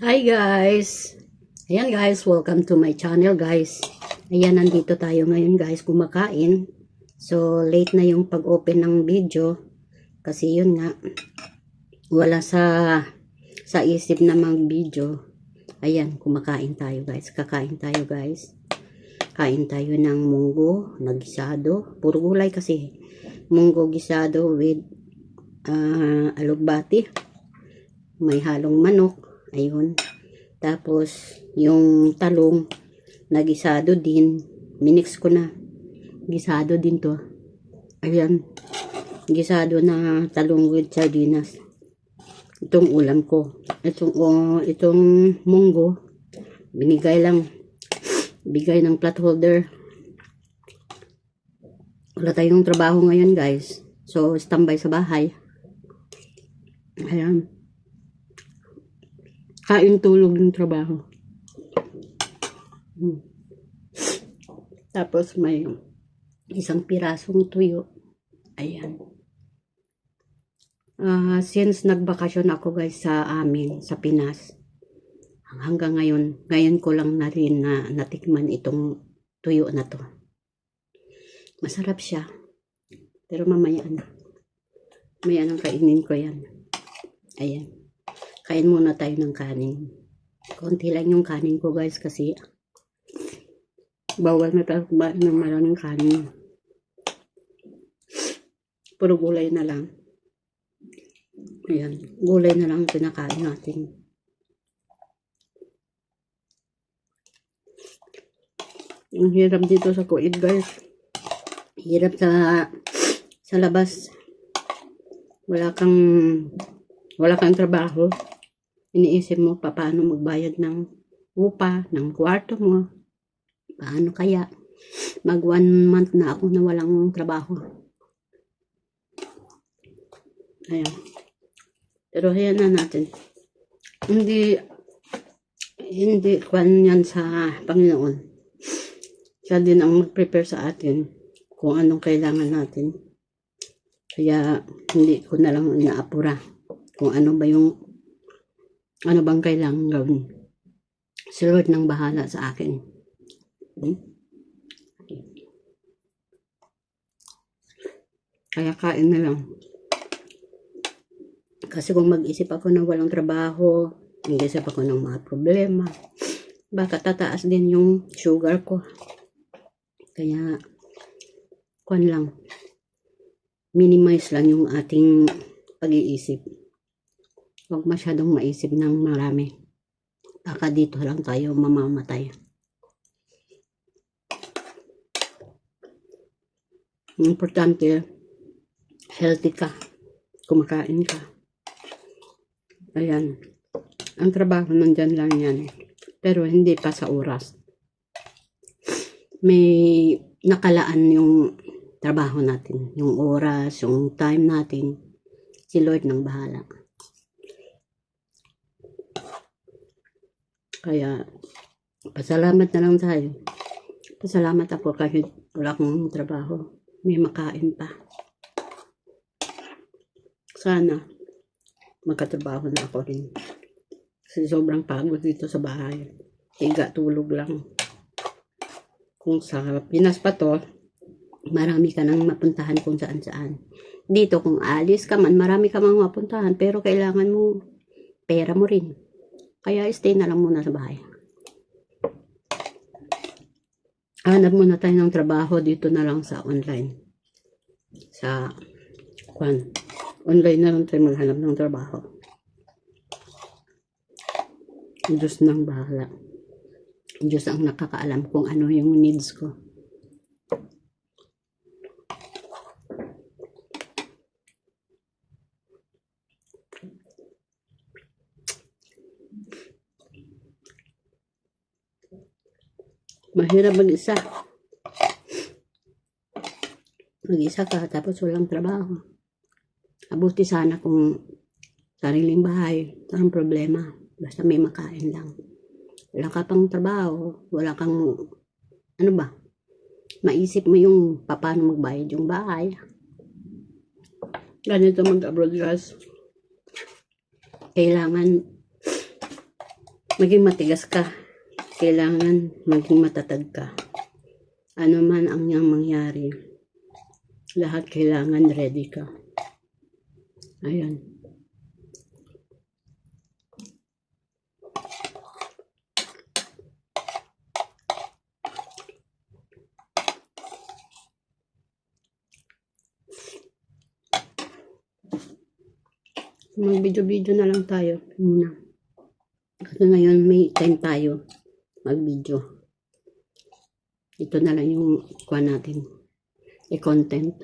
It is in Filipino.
Hi guys! Ayan guys, welcome to my channel guys. Ayan, nandito tayo ngayon guys, kumakain. So, late na yung pag-open ng video. Kasi yun nga, wala sa sa isip na mag-video. Ayan, kumakain tayo guys. Kakain tayo guys. Kain tayo ng munggo na gisado. Puro gulay kasi. Munggo gisado with ah, alugbati. May halong manok. Ayun. Tapos, yung talong na gisado din. Minix ko na. Gisado din to. Ayan. Gisado na talong with sardinas. Itong ulam ko. Itong, oh, itong munggo. Binigay lang. Bigay ng plat holder. Wala tayong trabaho ngayon guys. So, standby sa bahay. Ayan. Kain tulog ng trabaho. Hmm. Tapos may isang pirasong tuyo. Ayan. Ah, since nagbakasyon ako guys sa amin, sa Pinas, hanggang ngayon, ngayon ko lang na rin na natikman itong tuyo na to. Masarap siya. Pero mamaya na. Mamaya nang kainin ko yan. Ayan. Kain muna tayo ng kanin. Konti lang yung kanin ko guys kasi bawal na tayo kumain ng maraming kanin. Puro gulay na lang. Ayan. Gulay na lang ang pinakain natin. Ang hirap dito sa Kuwait guys. Hirap sa sa labas. Wala kang wala kang trabaho. Iniisip mo pa paano magbayad ng upa, ng kwarto mo. Paano kaya? Mag one month na ako na walang trabaho. Ayan. Pero ayan na natin. Hindi hindi kwan yan sa Panginoon. Siya din ang mag-prepare sa atin kung anong kailangan natin. Kaya hindi ko na lang inaapura kung ano ba yung ano bang kailangan gawin. Si Lord nang bahala sa akin. Hmm? Kaya kain na lang. Kasi kung mag-isip ako ng walang trabaho, mag-isip ako ng mga problema, baka tataas din yung sugar ko. Kaya, kwan lang, minimize lang yung ating pag-iisip. Huwag masyadong maisip ng marami. Baka dito lang tayo mamamatay. Importante, healthy ka. Kumakain ka. Ayan. Ang trabaho nandyan lang yan. Pero hindi pa sa oras. May nakalaan yung trabaho natin. Yung oras, yung time natin. Si Lord nang bahala. Kaya, pasalamat na lang tayo. Pasalamat ako kahit wala akong trabaho. May makain pa. Sana, magkatrabaho na ako rin. Kasi sobrang pagod dito sa bahay. Higa, tulog lang. Kung sa Pinas pa to, marami ka nang mapuntahan kung saan saan. Dito, kung alis ka man, marami ka mang mapuntahan, pero kailangan mo, pera mo rin. Kaya stay na lang muna sa bahay. Hanap muna tayo ng trabaho dito na lang sa online. Sa, kwan, online na lang tayo maghanap ng trabaho. Diyos nang bahala. Diyos ang nakakaalam kung ano yung needs ko. Mahirap mag-isa. Mag-isa ka tapos walang trabaho. Abuti sana kung sariling bahay. Walang problema. Basta may makain lang. Wala ka pang trabaho. Wala kang, ano ba? Maisip mo yung paano magbayad yung bahay. Ganito mag-abroad guys. Kailangan maging matigas ka. Kailangan maging matatag ka. Ano man ang niyang mangyari, lahat kailangan ready ka. Ayan. Mag-video-video na lang tayo muna. Kasi ngayon may time tayo mag-video. Ito na lang yung kuha natin. I-content.